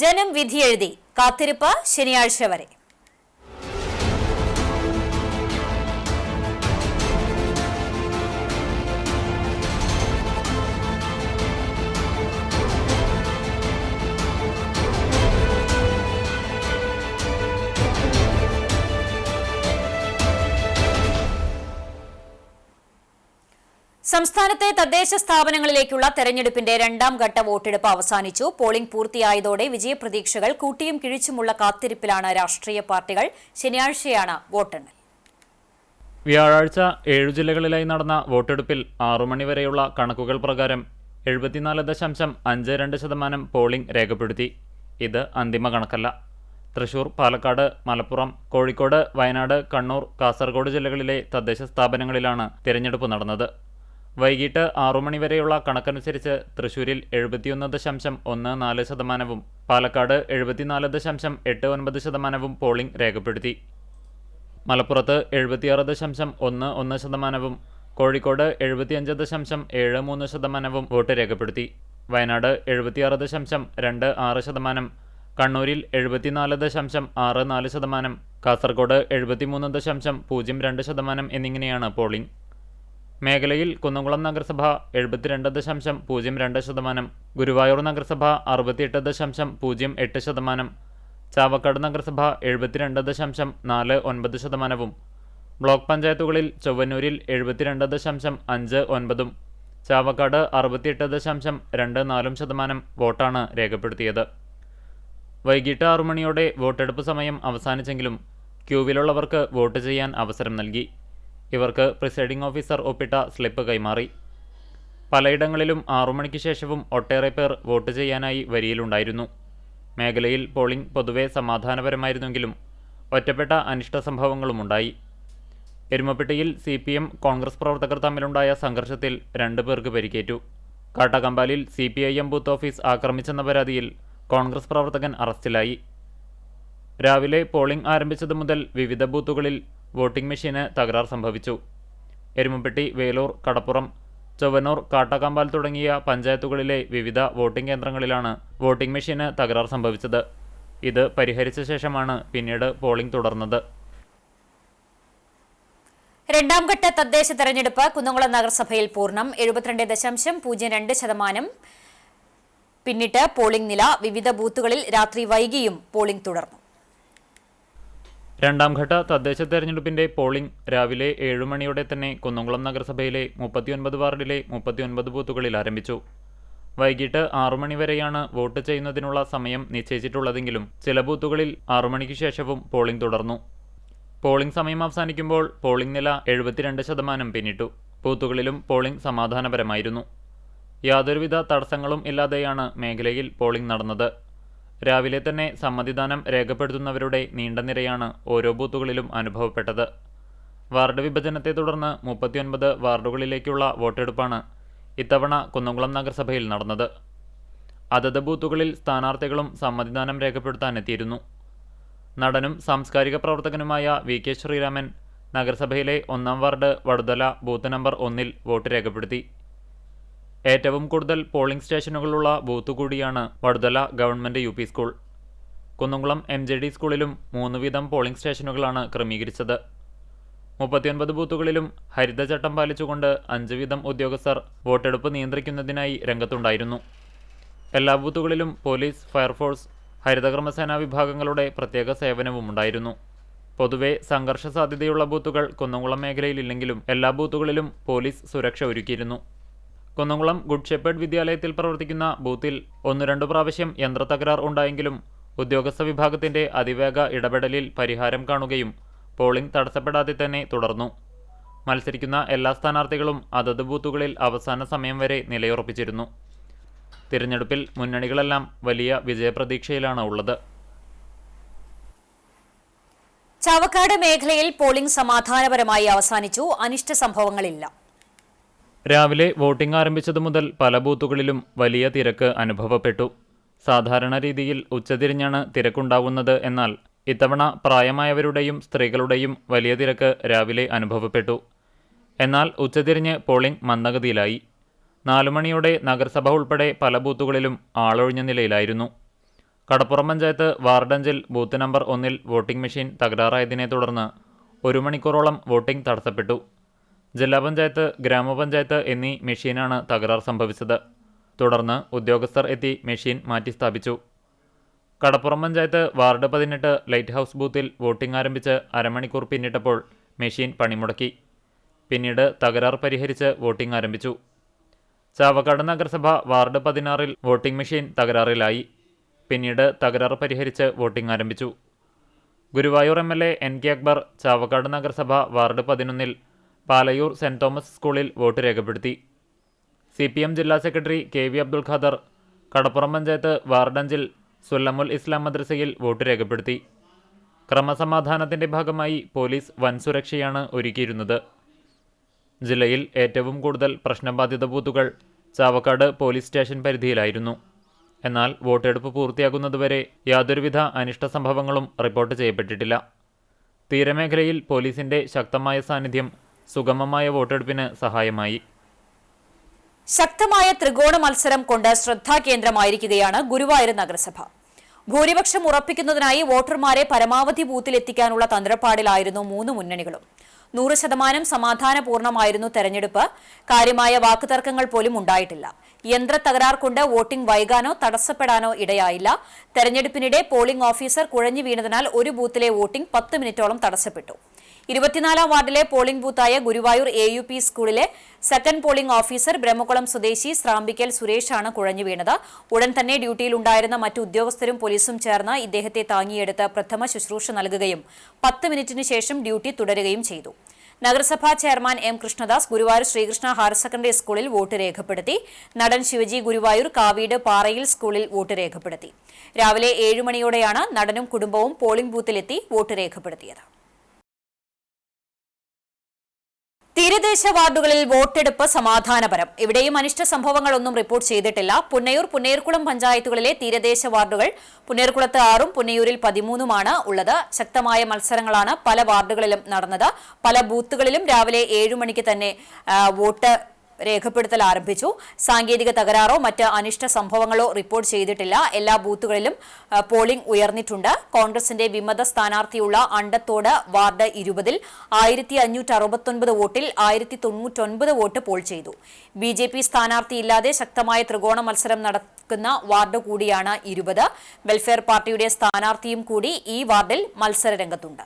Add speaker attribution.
Speaker 1: ജനം വിധിയെഴുതി. കാത്തിരിപ്പ് ശനിയാഴ്ച വരെ. സംസ്ഥാനത്തെ തദ്ദേശ സ്ഥാപനങ്ങളിലേക്കുള്ള തെരഞ്ഞെടുപ്പിന്റെ രണ്ടാം ഘട്ട വോട്ടെടുപ്പ് അവസാനിച്ചു. പോളിംഗ് പൂർത്തിയായതോടെ വിജയപ്രതീക്ഷകൾ കൂട്ടിയും കിഴിച്ചുമുള്ള കാത്തിരിപ്പിലാണ് രാഷ്ട്രീയ പാർട്ടികൾ ശനിയാഴ്ചയാണ് വോട്ടെണ്ണൽ.
Speaker 2: വ്യാഴാഴ്ച ഏഴു ജില്ലകളിലായി നടന്ന വോട്ടെടുപ്പിൽ ആറു മണിവരെയുള്ള കണക്കുകൾ പ്രകാരം എഴുപത്തിനാല് ദശാംശം അഞ്ച് രണ്ട് ശതമാനം പോളിംഗ് രേഖപ്പെടുത്തി. ഇത് അന്തിമ കണക്കല്ല. തൃശൂർ പാലക്കാട് മലപ്പുറം കോഴിക്കോട് വയനാട് കണ്ണൂർ കാസർഗോഡ് ജില്ലകളിലെ തദ്ദേശ സ്ഥാപനങ്ങളിലാണ് തിരഞ്ഞെടുപ്പ് നടന്നത്. വൈകിട്ട് ആറു മണിവരെയുള്ള കണക്കനുസരിച്ച് തൃശൂരിൽ എഴുപത്തിയൊന്ന് ദശാംശം ഒന്ന് നാല് ശതമാനവും പാലക്കാട് എഴുപത്തിനാല് ദശാംശം എട്ട് ഒൻപത് ശതമാനവും പോളിംഗ് രേഖപ്പെടുത്തി. മലപ്പുറത്ത് എഴുപത്തിയാറ് ദശാംശം ഒന്ന് ഒന്ന് ശതമാനവും കോഴിക്കോട് എഴുപത്തിയഞ്ച് ദശാംശം ഏഴ് മൂന്ന് ശതമാനവും വോട്ട് രേഖപ്പെടുത്തി. വയനാട് എഴുപത്തിയാറ് ദശാംശം രണ്ട് ആറ് ശതമാനം കണ്ണൂരിൽ എഴുപത്തിനാല് ദശാംശം ആറ് നാല് ശതമാനം കാസർഗോഡ് എഴുപത്തിമൂന്ന് ദശാംശം പൂജ്യം രണ്ട് ശതമാനം എന്നിങ്ങനെയാണ് പോളിംഗ്. മേഖലയിൽ കുന്നംകുളം നഗരസഭ എഴുപത്തിരണ്ട് ദശാംശം പൂജ്യം രണ്ട് ശതമാനം ഗുരുവായൂർ നഗരസഭ അറുപത്തിയെട്ട് ദശാംശം പൂജ്യം എട്ട് ശതമാനം ചാവക്കാട് നഗരസഭ എഴുപത്തിരണ്ട് ദശാംശം നാല് ഒൻപത് ശതമാനവും ബ്ലോക്ക് പഞ്ചായത്തുകളിൽ ചൊവ്വന്നൂരിൽ എഴുപത്തിരണ്ട് ദശാംശം അഞ്ച് ഒൻപതും ചാവക്കാട് അറുപത്തിയെട്ട് ദശാംശം രണ്ട് നാലും ശതമാനം വോട്ടാണ് രേഖപ്പെടുത്തിയത്. വൈകിട്ട് ആറു മണിയോടെ വോട്ടെടുപ്പ് സമയം അവസാനിച്ചെങ്കിലും ക്യൂവിലുള്ളവർക്ക് വോട്ട് ചെയ്യാൻ അവസരം നൽകി. ഇവർക്ക് പ്രിസൈഡിംഗ് ഓഫീസർ ഒപ്പിട്ട സ്ലിപ്പ് കൈമാറി. പലയിടങ്ങളിലും ആറുമണിക്ക് ശേഷവും ഒട്ടേറെ പേർ വോട്ട് ചെയ്യാനായി വരിയിലുണ്ടായിരുന്നു. മേഖലയിൽ പോളിംഗ് പൊതുവെ സമാധാനപരമായിരുന്നെങ്കിലും ഒറ്റപ്പെട്ട അനിഷ്ട സംഭവങ്ങളുമുണ്ടായി. എരുമപ്പെട്ടിയിൽ സി പി എം കോൺഗ്രസ് പ്രവർത്തകർ തമ്മിലുണ്ടായ സംഘർഷത്തിൽ രണ്ടു പേർക്ക് പരിക്കേറ്റു. കാട്ടകമ്പാലിൽ C P I M booth office ആക്രമിച്ചെന്ന പരാതിയിൽ കോൺഗ്രസ് പ്രവർത്തകൻ അറസ്റ്റിലായി. രാവിലെ പോളിംഗ് ആരംഭിച്ചതു മുതൽ വിവിധ ബൂത്തുകളിൽ വോട്ടിംഗ് മെഷീന് തകരാർ സംഭവിച്ചു. എരുമപ്പെട്ടി വേലൂർ കടപ്പുറം ചൊവ്വനൂർ കാട്ടാക്കാമ്പാൽ തുടങ്ങിയ പഞ്ചായത്തുകളിലെ വിവിധ വോട്ടിംഗ് കേന്ദ്രങ്ങളിലാണ് വോട്ടിംഗ് മെഷീന് തകരാർ സംഭവിച്ചത്. ഇത് പരിഹരിച്ച ശേഷമാണ് പിന്നീട് പോളിംഗ് തുടർന്നത്.
Speaker 1: രണ്ടാം ഘട്ട തദ്ദേശ തെരഞ്ഞെടുപ്പ് കുന്നംകുളം നഗരസഭയിൽ പൂർണം. എഴുപത്തിരണ്ട് ദശാംശം പൂജ്യം രണ്ട് ശതമാനം. പിന്നിട്ട് പോളിംഗ് നില വിവിധ ബൂത്തുകളിൽ രാത്രി വൈകിയും പോളിംഗ് തുടർന്നു.
Speaker 2: രണ്ടാം ഘട്ട തദ്ദേശ തെരഞ്ഞെടുപ്പിന്റെ പോളിംഗ് രാവിലെ ഏഴു മണിയോടെ തന്നെ കുന്നംകുളം നഗരസഭയിലെ മുപ്പത്തിയൊൻപത് വാർഡിലെ മുപ്പത്തിയൊൻപത് ബൂത്തുകളിൽ ആരംഭിച്ചു. വൈകിട്ട് ആറു മണിവരെയാണ് വോട്ട് ചെയ്യുന്നതിനുള്ള സമയം നിശ്ചയിച്ചിട്ടുള്ളതെങ്കിലും ചില ബൂത്തുകളിൽ ആറു മണിക്ക് ശേഷവും പോളിംഗ് തുടർന്നു. പോളിംഗ് സമയം അവസാനിക്കുമ്പോൾ പോളിംഗ് നില എഴുപത്തിരണ്ട് ശതമാനം പിന്നിട്ടു. ബൂത്തുകളിലും പോളിംഗ് സമാധാനപരമായിരുന്നു. യാതൊരുവിധ തടസ്സങ്ങളും ഇല്ലാതെയാണ് മേഖലയിൽ പോളിംഗ് നടന്നത്. രാവിലെ തന്നെ സമ്മതിദാനം രേഖപ്പെടുത്തുന്നവരുടെ നീണ്ട നിരയാണ് ഓരോ ബൂത്തുകളിലും അനുഭവപ്പെട്ടത്. വാർഡ് വിഭജനത്തെ തുടർന്ന് മുപ്പത്തിയൊൻപത് വാർഡുകളിലേക്കുള്ള വോട്ടെടുപ്പാണ് ഇത്തവണ കുന്നംകുളം നഗരസഭയിൽ നടന്നത്. അതത് ബൂത്തുകളിൽ സ്ഥാനാർത്ഥികളും സമ്മതിദാനം രേഖപ്പെടുത്താനെത്തിയിരുന്നു. നടനും സാംസ്കാരിക പ്രവർത്തകനുമായ വി കെ ശ്രീരാമൻ നഗരസഭയിലെ ഒന്നാം വാർഡ് വടുതല ബൂത്ത് നമ്പർ ഒന്നിൽ വോട്ട് രേഖപ്പെടുത്തി. ഏറ്റവും കൂടുതൽ പോളിംഗ് സ്റ്റേഷനുകളുള്ള ബൂത്ത് കൂടിയാണ് Vaduthala government U school. Kunnamkulam M J D സ്കൂളിലും മൂന്ന് വീതം പോളിംഗ് സ്റ്റേഷനുകളാണ് ക്രമീകരിച്ചത്. മുപ്പത്തിയൊൻപത് ബൂത്തുകളിലും ഹരിതചട്ടം പാലിച്ചുകൊണ്ട് അഞ്ച് വീതം ഉദ്യോഗസ്ഥർ വോട്ടെടുപ്പ് നിയന്ത്രിക്കുന്നതിനായി രംഗത്തുണ്ടായിരുന്നു. എല്ലാ ബൂത്തുകളിലും പോലീസ് ഫയർഫോഴ്സ് ഹരിതകർമ്മസേനാ വിഭാഗങ്ങളുടെ പ്രത്യേക സേവനവും ഉണ്ടായിരുന്നു. പൊതുവെ സംഘർഷ സാധ്യതയുള്ള ബൂത്തുകൾ കുന്നംകുളം മേഖലയിലില്ലെങ്കിലും എല്ലാ ബൂത്തുകളിലും പോലീസ് സുരക്ഷ ഒരുക്കിയിരുന്നു. കുന്നംകുളം ഗുഡ് ഷെപ്പേർഡ് വിദ്യാലയത്തിൽ പ്രവർത്തിക്കുന്ന ബൂത്തിൽ ഒന്ന് രണ്ടു പ്രാവശ്യം യന്ത്രത്തകരാർ ഉണ്ടായെങ്കിലും ഉദ്യോഗസ്ഥ വിഭാഗത്തിന്റെ അതിവേഗ ഇടപെടലിൽ പരിഹാരം കാണുകയും പോളിംഗ് തടസ്സപ്പെടാതെ തന്നെ തുടർന്നു. മത്സരിക്കുന്ന എല്ലാ സ്ഥാനാർത്ഥികളും അതത് ബൂത്തുകളിൽ അവസാന സമയം വരെ നിലയുറപ്പിച്ചിരുന്നു. തിരഞ്ഞെടുപ്പിൽ മുന്നണികളെല്ലാം വലിയ വിജയപ്രതീക്ഷയിലാണ് ഉള്ളത്.
Speaker 1: ചവക്കാട് മേഖലയിൽ പോളിംഗ് സമാധാനപരമായി അവസാനിച്ചു. അനിഷ്ട സംഭവങ്ങളില്ല.
Speaker 2: രാവിലെ വോട്ടിംഗ് ആരംഭിച്ചതു മുതൽ പല ബൂത്തുകളിലും വലിയ തിരക്ക് അനുഭവപ്പെട്ടു. സാധാരണ രീതിയിൽ ഉച്ചതിരിഞ്ഞാണ് തിരക്കുണ്ടാവുന്നത് എന്നാൽ ഇത്തവണ പ്രായമായവരുടെയും സ്ത്രീകളുടെയും വലിയ തിരക്ക് രാവിലെ അനുഭവപ്പെട്ടു. എന്നാൽ ഉച്ചതിരിഞ്ഞ് പോളിംഗ് മന്ദഗതിയിലായി. നാലുമണിയോടെ നഗരസഭ ഉൾപ്പെടെ പല ബൂത്തുകളിലും ആളൊഴിഞ്ഞ നിലയിലായിരുന്നു. കടപ്പുറം പഞ്ചായത്ത് വാർഡഞ്ചിൽ ബൂത്ത് നമ്പർ ഒന്നിൽ വോട്ടിംഗ് മെഷീൻ തകരാറായതിനെ തുടർന്ന് ഒരു മണിക്കൂറോളം വോട്ടിംഗ് തടസ്സപ്പെട്ടു. ജില്ലാ പഞ്ചായത്ത് ഗ്രാമപഞ്ചായത്ത് എന്നീ മെഷീനാണ് തകരാർ സംഭവിച്ചത്. തുടർന്ന് ഉദ്യോഗസ്ഥർ എത്തി മെഷീൻ മാറ്റിസ്ഥാപിച്ചു കടപ്പുറം പഞ്ചായത്ത് വാർഡ് പതിനെട്ട് ലൈറ്റ് ഹൗസ് ബൂത്തിൽ വോട്ടിംഗ് ആരംഭിച്ച് അരമണിക്കൂർ പിന്നിട്ടപ്പോൾ മെഷീൻ പണിമുടക്കി. പിന്നീട് തകരാർ പരിഹരിച്ച് വോട്ടിംഗ് ആരംഭിച്ചു. ചാവക്കാട് നഗരസഭ വാർഡ് പതിനാറിൽ വോട്ടിംഗ് മെഷീൻ തകരാറിലായി. പിന്നീട് തകരാർ പരിഹരിച്ച് വോട്ടിംഗ് ആരംഭിച്ചു. Guruvayur M L A N K Akbar Chavakkad നഗരസഭ വാർഡ് പതിനൊന്നിൽ Palayur saint Thomas school vote രേഖപ്പെടുത്തി. സി പി എം ജില്ലാ secretary K V Abdul Khader Kadappuram panchayat വാർഡഞ്ചിൽ Sullamul Islam മദ്രസയിൽ വോട്ട് രേഖപ്പെടുത്തി. ക്രമസമാധാനത്തിന്റെ ഭാഗമായി പോലീസ് വൻ സുരക്ഷയാണ് ഒരുക്കിയിരുന്നത്. ജില്ലയിൽ ഏറ്റവും കൂടുതൽ പ്രശ്നബാധിത ബൂത്തുകൾ ചാവക്കാട് പോലീസ് സ്റ്റേഷൻ പരിധിയിലായിരുന്നു. എന്നാൽ വോട്ടെടുപ്പ് പൂർത്തിയാകുന്നതുവരെ യാതൊരുവിധ അനിഷ്ട സംഭവങ്ങളും റിപ്പോർട്ട് ചെയ്യപ്പെട്ടിട്ടില്ല. തീരമേഖലയിൽ പോലീസിന്റെ ശക്തമായ സാന്നിധ്യം സുഗമമായ വോട്ടെടുപ്പിന് സഹായമായി.
Speaker 1: ശക്തമായ ത്രികോണ മത്സരം കൊണ്ട് ശ്രദ്ധാകേന്ദ്രമായിരിക്കുകയാണ് ഗുരുവായൂർ നഗരസഭ. ഭൂരിപക്ഷം ഉറപ്പിക്കുന്നതിനായി വോട്ടർമാരെ പരമാവധി ബൂത്തിലെത്തിക്കാനുള്ള തന്ത്രപ്പാടിലായിരുന്നു മൂന്ന് മുന്നണികളും. നൂറ് ശതമാനം സമാധാനപൂർണമായിരുന്നു തെരഞ്ഞെടുപ്പ്. കാര്യമായ വാക്കുതർക്കങ്ങൾ പോലും ഉണ്ടായിട്ടില്ല. യന്ത്ര തകരാർ കൊണ്ട് വോട്ടിംഗ് വൈകാനോ തടസ്സപ്പെടാനോ ഇടയായില്ല. തെരഞ്ഞെടുപ്പിനിടെ പോളിംഗ് ഓഫീസർ കുഴഞ്ഞു വീണതിനാൽ ഒരു ബൂത്തിലെ വോട്ടിംഗ് പത്ത് മിനിറ്റോളം തടസ്സപ്പെട്ടു. ഇരുപത്തിനാലാം വാർഡിലെ പോളിംഗ് ബൂത്തായ ഗുരുവായൂർ എ യു പി സ്കൂളിലെ സെക്കൻഡ് പോളിംഗ് ഓഫീസർ ബ്രഹ്മകുളം സ്വദേശി സ്രാമ്പിക്കൽ സുരേഷാണ് കുഴഞ്ഞു വീണത്. ഉടൻ തന്നെ ഡ്യൂട്ടിയിലുണ്ടായിരുന്ന മറ്റു ഉദ്യോഗസ്ഥരും പോലീസും ചേർന്ന് ഇദ്ദേഹത്തെ താങ്ങിയെടുത്ത് പ്രഥമ ശുശ്രൂഷ നൽകുകയും പത്ത് മിനിറ്റിന് ശേഷം ഡ്യൂട്ടി തുടരുകയും ചെയ്തു. നഗരസഭാ chairman M Krishnadas Guruvayur Sreekrishna higher secondary സ്കൂളിൽ വോട്ട് രേഖപ്പെടുത്തി. നടൻ ശിവജി ഗുരുവായൂർ കാവീട് പാറയിൽ സ്കൂളിൽ വോട്ട് രേഖപ്പെടുത്തി. രാവിലെ ഏഴ് മണിയോടെയാണ് നടനും കുടുംബവും പോളിംഗ് ബൂത്തിലെത്തി വോട്ട് രേഖപ്പെടുത്തിയത്. തീരദേശ വാർഡുകളിൽ വോട്ടെടുപ്പ് സമാധാനപരം. ഇവിടെയും അനിഷ്ട സംഭവങ്ങളൊന്നും റിപ്പോർട്ട് ചെയ്തിട്ടില്ല. പുന്നയൂർ പുന്നയൂർക്കുളം പഞ്ചായത്തുകളിലെ തീരദേശ വാർഡുകൾ പുന്നയൂർക്കുളത്ത് ആറും പുന്നയൂരിൽ പതിമൂന്നുമാണ് ഉള്ളത്. ശക്തമായ മത്സരങ്ങളാണ് പല വാർഡുകളിലും നടന്നത്. പല ബൂത്തുകളിലും രാവിലെ ഏഴു മണിക്ക് തന്നെ വോട്ട് രേഖപ്പെടുത്തൽ ആരംഭിച്ചു. സാങ്കേതിക തകരാറോ മറ്റ് അനിഷ്ട സംഭവങ്ങളോ റിപ്പോർട്ട് ചെയ്തിട്ടില്ല. എല്ലാ ബൂത്തുകളിലും പോളിംഗ് ഉയർന്നിട്ടുണ്ട്. കോൺഗ്രസിന്റെ വിമത സ്ഥാനാർത്ഥിയുള്ള അണ്ടത്തോട് വാർഡ് ഇരുപതിൽ ആയിരത്തി അഞ്ഞൂറ്റി അറുപത്തൊൻപത് വോട്ടിൽ ആയിരത്തി തൊണ്ണൂറ്റൊൻപത് വോട്ട് പോൾ ചെയ്തു. ബി ജെ പി സ്ഥാനാർത്ഥിയില്ലാതെ ശക്തമായ ത്രികോണ മത്സരം നടക്കുന്ന വാർഡ് കൂടിയാണ് ഇരുപത്. വെൽഫെയർ പാർട്ടിയുടെ സ്ഥാനാർത്ഥിയും കൂടി ഈ വാർഡിൽ മത്സര രംഗത്തുണ്ട്